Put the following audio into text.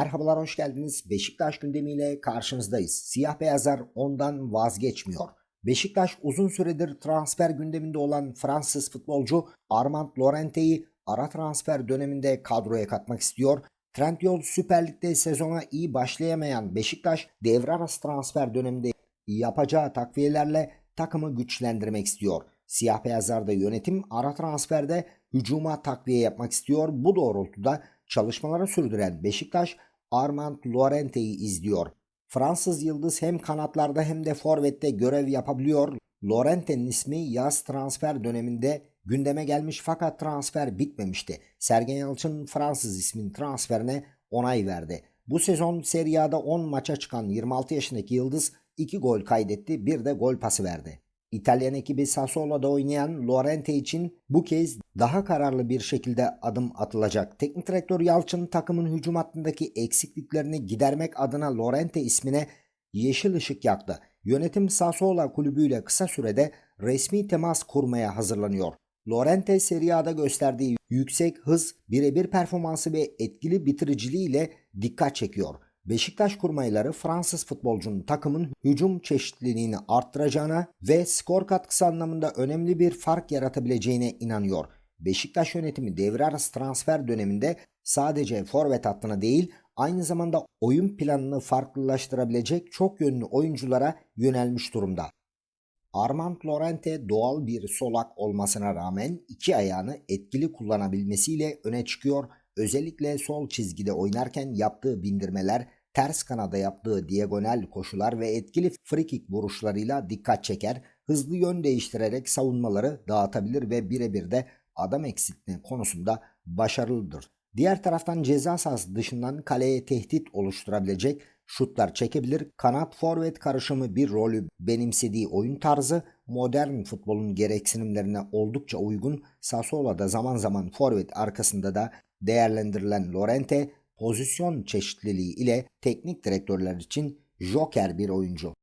Merhabalar hoş geldiniz. Beşiktaş gündemiyle karşınızdayız. Siyah beyazlar ondan vazgeçmiyor. Beşiktaş uzun süredir transfer gündeminde olan Fransız futbolcu Armand Lorente'yi ara transfer döneminde kadroya katmak istiyor. Trendyol Süper Lig'de sezona iyi başlayamayan Beşiktaş devre arası transfer döneminde yapacağı takviyelerle takımı güçlendirmek istiyor. Siyah beyazlarda yönetim ara transferde hücuma takviye yapmak istiyor. Bu doğrultuda çalışmaları sürdüren Beşiktaş Armand Lorente'yi izliyor. Fransız yıldız hem kanatlarda hem de forvette görev yapabiliyor. Lorente'nin ismi yaz transfer döneminde gündeme gelmiş fakat transfer bitmemişti. Sergen Yalçın Fransız ismin transferine onay verdi. Bu sezon Serie A'da 10 maça çıkan 26 yaşındaki yıldız 2 gol kaydetti, bir de gol pası verdi. İtalyan ekibi Sassuolo'da oynayan Lorente için bu kez daha kararlı bir şekilde adım atılacak. Teknik direktör Yalçın takımın hücum hattındaki eksikliklerini gidermek adına Lorente ismine yeşil ışık yaktı. Yönetim Sassuolo kulübüyle kısa sürede resmi temas kurmaya hazırlanıyor. Lorente Serie A'da gösterdiği yüksek hız, birebir performansı ve etkili bitiriciliğiyle dikkat çekiyor. Beşiktaş kurmayları Fransız futbolcunun takımın hücum çeşitliliğini arttıracağına ve skor katkısı anlamında önemli bir fark yaratabileceğine inanıyor. Beşiktaş yönetimi devre arası transfer döneminde sadece forvet hattına değil aynı zamanda oyun planını farklılaştırabilecek çok yönlü oyunculara yönelmiş durumda. Armand Lorente doğal bir solak olmasına rağmen iki ayağını etkili kullanabilmesiyle öne çıkıyor. Özellikle sol çizgide oynarken yaptığı bindirmeler, ters kanada yaptığı diagonal koşular ve etkili frikik vuruşlarıyla dikkat çeker. Hızlı yön değiştirerek savunmaları dağıtabilir ve birebir de adam eksiltme konusunda başarılıdır. Diğer taraftan ceza sahası dışından kaleye tehdit oluşturabilecek şutlar çekebilir. Kanat forvet karışımı bir rolü benimsediği oyun tarzı modern futbolun gereksinimlerine oldukça uygun. Sassuolo'da zaman zaman forvet arkasında da değerlendirilen Lorente pozisyon çeşitliliği ile teknik direktörler için joker bir oyuncu.